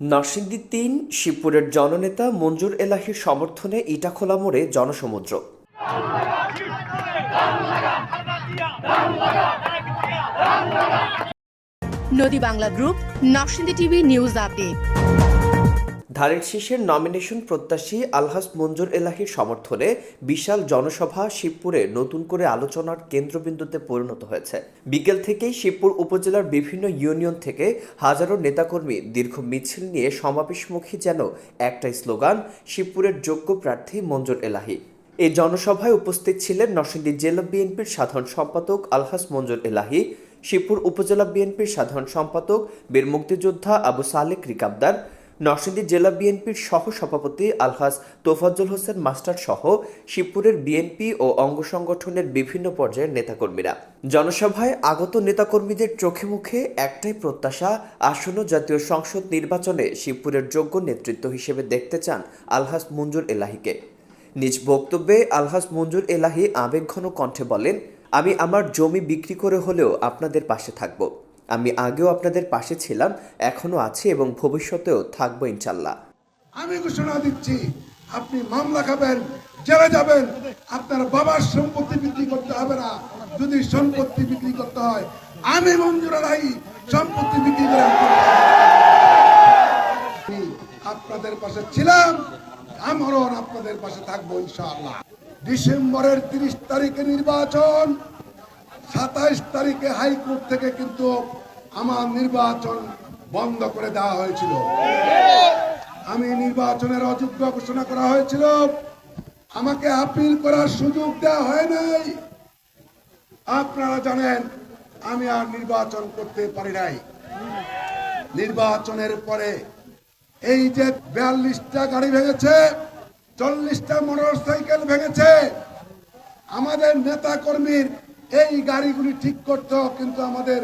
নরসিংদী তিন, শিবপুরের জননেতা মঞ্জুর এলাহির সমর্থনে ইটাখোলা মোড়ে জনসমুদ্র। নদী Bangla group Narsingdi TV news update. ধারের শীষের নমিনেশন প্রত্যাশী আলহাস মঞ্জুর এলাহির সমর্থনে বিশাল জনসভা শিবপুরে নতুন করে আলোচনার কেন্দ্রবিন্দুতে পরিণত হয়েছে। বিকেল থেকেই শিবপুর উপজেলার বিভিন্ন ইউনিয়ন থেকে হাজারো নেতাকর্মী দীর্ঘ মিছিল নিয়ে সমাবেশমুখী যেন একটাই স্লোগান, শিবপুরের যোগ্য প্রার্থী মঞ্জুর এলাহি। এই জনসভায় উপস্থিত ছিলেন নরসিংদী জেলা বিএনপির সাধারণ সম্পাদক আলহাস মঞ্জুর এলাহি, শিবপুর উপজেলা বিএনপির সাধারণ সম্পাদক বীর মুক্তিযোদ্ধা আবু সালেক রিকাবদার নরসিংদী জেলা বিএনপির সহ সভাপতি আলহাজ তোফাজ্জল হোসেন মাস্টার সহ শিবপুরের বিএনপি ও অঙ্গ সংগঠনের বিভিন্ন পর্যায়ের নেতাকর্মীরা। জনসভায় আগত নেতাকর্মীদের চোখে মুখে একটাই প্রত্যাশা, আসন্ন জাতীয় সংসদ নির্বাচনে শিবপুরের যোগ্য নেতৃত্ব হিসেবে দেখতে চান আলহাজ মঞ্জুর এলাহিকে। নিজ বক্তব্যে আলহাজ মঞ্জুর এলাহি আবেগঘন কণ্ঠে বলেন, আমি আমার জমি বিক্রি করে হলেও আপনাদের পাশে থাকব। আমি আগেও আপনাদের পাশে ছিলাম এখনও আছি এবং ভবিষ্যতেও থাকব ইনশাল্লাহ আমি ঘোষণা দিচ্ছি, আপনি মামলা খাবেন, জেলে যাবেন, আপনার বাবার সম্পত্তি বিক্রি করতে হবে না, যদি সম্পত্তি বিক্রি করতে হয়। আমি মঞ্জুর আলাই সম্পত্তি বিক্রি করে আপনাদের পাশে ছিলাম, আমারও আপনাদের পাশে থাকব ইনশাআল্লাহ। ডিসেম্বরের তিরিশ তারিখে নির্বাচন সাতাইশ তারিখে হাইকোর্ট থেকে কিন্তু আমার নির্বাচন বন্ধ করে দেওয়া হয়েছিল। আমি নির্বাচনের অযোগ্য ঘোষণা করা হয়েছিল। আমাকে আপিল করার সুযোগ দেওয়া হয় নাই। আপনারা জানেন, আমি আর নির্বাচন করতে পারি নাই। নির্বাচনের পরে এই যে বিয়াল্লিশটা গাড়ি ভেঙেছে, চল্লিশটা মোটর সাইকেল ভেঙেছে, আমাদের নেতা কর্মীর এই গাড়িগুলি ঠিক করতে কিন্তু আমাদের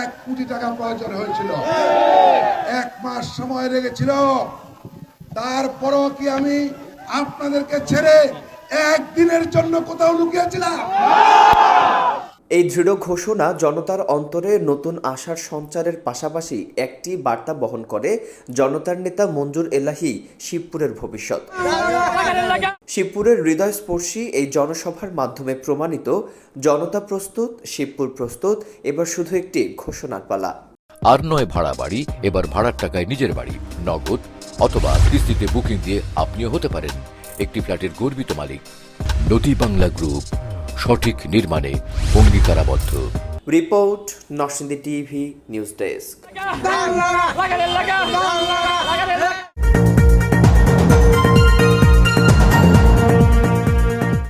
এক কোটি টাকা প্রয়োজন হয়েছিল। এক মাস সময় লেগেছিল। তারপরও কি আমি আপনাদেরকে ছেড়ে একদিনের জন্য কোথাও লুকিয়েছিলাম? এই দৃঢ় ঘোষণা জনতার অন্তরে নতুন আশার সঞ্চারের পাশাপাশি একটি বার্তা বহন করে জনতার নেতা মঞ্জুর এলাহি শিবপুরের ভবিষ্যৎ। শিবপুরের হৃদয়স্পর্শী এই জনসভার মাধ্যমে প্রমাণিত, জনতা প্রস্তুত, শিবপুর প্রস্তুত, এবার শুধু একটি ঘোষণার পালা। আর নয় ভাড়া বাড়ি, এবার ভাড়ার টাকায় নিজের বাড়ি, নগদ অথবা কিস্তিতে বুকিং দিয়ে আপনিও হতে পারেন। একটি ফ্ল্যাটের গর্বিত মালিক, নদী বাংলা গ্রুপ। সঠিক নির্মাণে অঙ্গীকারাবদ্ধ। Report Narsingdi TV news desk.